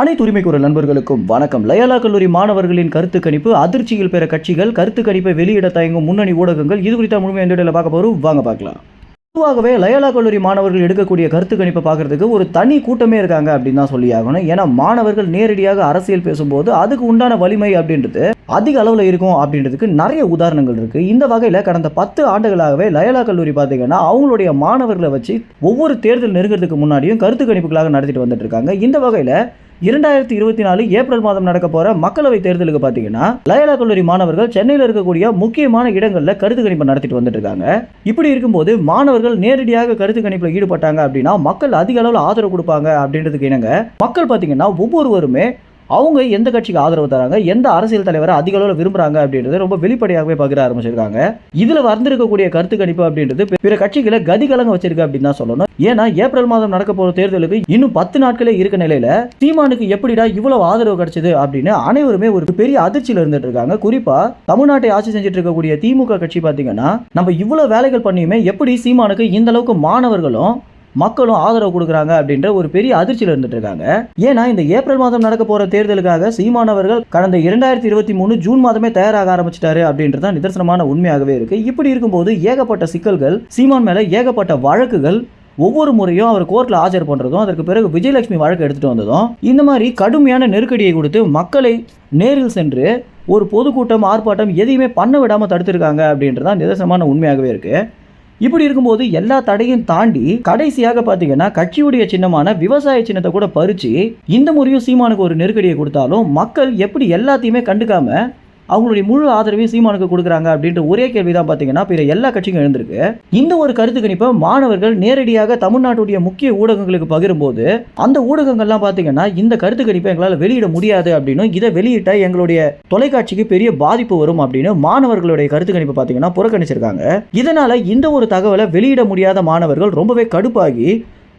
அனைத்து உரிமைக்குரல் நண்பர்களுக்கும் வணக்கம். லயலா கல்லூரி மாணவர்களின் கருத்து கணிப்பு அதிர்ச்சியில் பெற கட்சிகள் கருத்து கணிப்பை வெளியிட தயங்கும் முன்னணி ஊடகங்கள். இது குறித்த முழுமையாக இந்த பார்க்க போகிறோம் வாங்க பார்க்கலாம். பொதுவாகவே லயலா கல்லூரி மாணவர்கள் எடுக்கக்கூடிய கருத்து கணிப்பை பார்க்கறதுக்கு ஒரு தனி கூட்டமே இருக்காங்க அப்படின்னு தான் சொல்லி ஆகணும். ஏன்னா மாணவர்கள் நேரடியாக அரசியல் பேசும்போது அதுக்கு உண்டான வலிமை அப்படின்றது அதிக அளவில் இருக்கும் அப்படின்றதுக்கு நிறைய உதாரணங்கள் இருக்குது இந்த வகையில் கடந்த பத்து ஆண்டுகளாகவே லயலா கல்லூரி பார்த்தீங்கன்னா அவங்களுடைய மாணவர்களை வச்சு ஒவ்வொரு தேர்தல் நெருங்கிறதுக்கு முன்னாடியும் கருத்து கணிப்புகளாக நடத்திட்டு வந்துட்டு இருக்காங்க. இந்த வகையில் இரண்டாயிரத்தி இருபத்தி நாலு ஏப்ரல் மாதம் நடக்க போற மக்களவை தேர்தலுக்கு பார்த்தீங்கன்னா லயலா கல்லூரி மாணவர்கள் சென்னையில் இருக்கக்கூடிய முக்கியமான இடங்களில் கருத்து கணிப்பு நடத்திட்டு வந்துட்டு இருக்காங்க இப்படி இருக்கும்போது மாணவர்கள் நேரடியாக கருத்து கணிப்பில் ஈடுபட்டாங்க அப்படின்னா மக்கள் அதிக அளவில் ஆதரவு கொடுப்பாங்க அப்படின்றதுக்கு இணங்க மக்கள் பார்த்தீங்கன்னா ஒவ்வொருவருமே அவங்க எந்த கட்சிக்கு ஆதரவு தராங்க? எந்த அரசியல் தலைவரை அதிக அளவில் விரும்புறாங்க அப்படின்றத ரொம்ப வெளிப்படையாகவே பகிர ஆரம்பிச்சிருக்காங்க. இதில் வந்திருக்கக்கூடிய கருத்து கணிப்பு அப்படின்றது பிற கட்சிகளை கதிகலங்க வச்சிருக்கு அப்படின்னு தான் சொல்லணும். ஏன்னா ஏப்ரல் மாதம் நடக்க போகிற தேர்தலுக்கு இன்னும் பத்து நாட்களே இருக்க நிலையில சீமானுக்கு எப்படிடா இவ்வளவு ஆதரவு கிடைச்சது அப்படின்னு அனைவருமே ஒரு பெரிய அதிர்ச்சியில் இருந்துட்டு இருக்காங்க. குறிப்பா தமிழ்நாட்டை ஆட்சி செஞ்சுட்டு இருக்கக்கூடிய திமுக கட்சி பார்த்தீங்கன்னா நம்ம இவ்வளோ வேலைகள் பண்ணியுமே எப்படி சீமானுக்கு இந்த அளவுக்கு மாணவர்களும் மக்களும் ஆதரவு கொடுக்குறாங்க அப்படின்ற ஒரு பெரிய அதிர்ச்சியில் இருந்துட்டு இருக்காங்க ஏன்னா இந்த ஏப்ரல் மாதம் நடக்க போற தேர்தலுக்காக சீமானவர்கள் கடந்த இரண்டாயிரத்தி இருபத்தி மூணு ஜூன் மாதமே தயாராக ஆரம்பிச்சிட்டாரு அப்படின்றது தான் நிதர்சனமான உண்மையாகவே இருக்கு. இப்படி இருக்கும்போது ஏகப்பட்ட சிக்கல்கள் சீமான் மேல ஏகப்பட்ட வழக்குகள் ஒவ்வொரு முறையும் அவர் கோர்ட்டில் ஆஜர் பண்ணுறதும் அதற்கு பிறகு விஜயலட்சுமி வழக்கு எடுத்துகிட்டு வந்ததும் இந்த மாதிரி கடுமையான நெருக்கடியை கொடுத்து மக்களை நேரில் சென்று ஒரு பொதுக்கூட்டம் ஆர்ப்பாட்டம் எதையுமே பண்ண விடாமல் தடுத்திருக்காங்க அப்படின்றதான் நிதர்சனமான உண்மையாகவே இருக்குது இப்படி இருக்கும்போது எல்லா தடையும் தாண்டி கடைசியாக பார்த்தீங்கன்னா கட்சியுடைய சின்னமான விவசாய சின்னத்தை கூட பறிச்சு இந்த முறையும் சீமானுக்கு ஒரு நெருக்கடியை கொடுத்தாலும் மக்கள் எப்படி எல்லாத்தையுமே கண்டுக்காம அவங்களுடைய முழு ஆதரவையும் சீமானுக்கு கொடுக்குறாங்க அப்படின்ற ஒரே கேள்வி தான் பார்த்தீங்கன்னா பிற எல்லா கட்சியும் எழுந்திருக்கு. இந்த ஒரு கருத்து கணிப்பை மாணவர்கள் நேரடியாக தமிழ்நாட்டுடைய முக்கிய ஊடகங்களுக்கு பகிரும்போது அந்த ஊடகங்கள்லாம் பார்த்தீங்கன்னா இந்த கருத்து கணிப்பை எங்களால் வெளியிட முடியாது அப்படின்னு இதை வெளியிட்ட எங்களுடைய தொலைக்காட்சிக்கு பெரிய பாதிப்பு வரும் அப்படின்னு மாணவர்களுடைய கருத்து கணிப்பு பார்த்தீங்கன்னா புறக்கணிச்சிருக்காங்க. இதனால இந்த ஒரு தகவலை வெளியிட முடியாத மாணவர்கள் ரொம்பவே கடுப்பாகி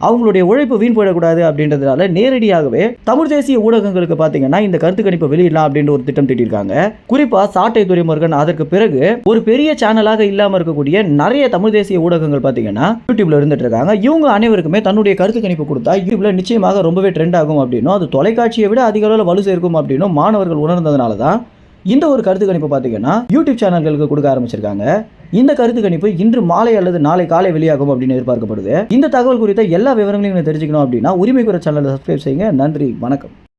அவங்களுடைய உழைப்பு வீண் போயிடக்கூடாது அப்படின்றதுனால நேரடியாகவே தமிழ் தேசிய ஊடகங்களுக்கு பார்த்தீங்கன்னா இந்த கருத்து கணிப்பை வெளியிடலாம் அப்படின்ற ஒரு திட்டம் திட்டிருக்காங்க குறிப்பா சாட்டை துரைமுருகன் அதற்கு பிறகு ஒரு பெரிய சேனலாக இல்லாமல் இருக்கக்கூடிய நிறைய தமிழ் தேசிய ஊடகங்கள் பார்த்தீங்கன்னா யூடியூப்ல இருந்துட்டு இருக்காங்க. இவங்க அனைவருக்குமே தன்னுடைய கருத்து கணிப்பு கொடுத்தா யூடியூப்ல நிச்சயமாக ரொம்பவே ட்ரெண்ட் ஆகும் அப்படின்னும் அது தொலைக்காட்சியை விட அதிக அளவில் வலு சேர்க்கும் அப்படின்னும் மாணவர்கள் உணர்ந்ததுனால தான் இந்த ஒரு கருத்து கணிப்பு பார்த்தீங்கன்னா யூடியூப் சேனல்களுக்கு கொடுக்க ஆரம்பிச்சிருக்காங்க. இந்த கருத்து கணிப்பு இன்று மாலை அல்லது நாளை காலை வெளியாகும் அப்படின்னு எதிர்பார்க்கப்படுது. இந்த தகவல் குறித்த எல்லா விவரங்களையும் தெரிஞ்சுக்கணும் அப்படின்னா உரிமை குறை சேனலை சப்ஸ்கிரைப் செய்யுங்க. நன்றி. வணக்கம்.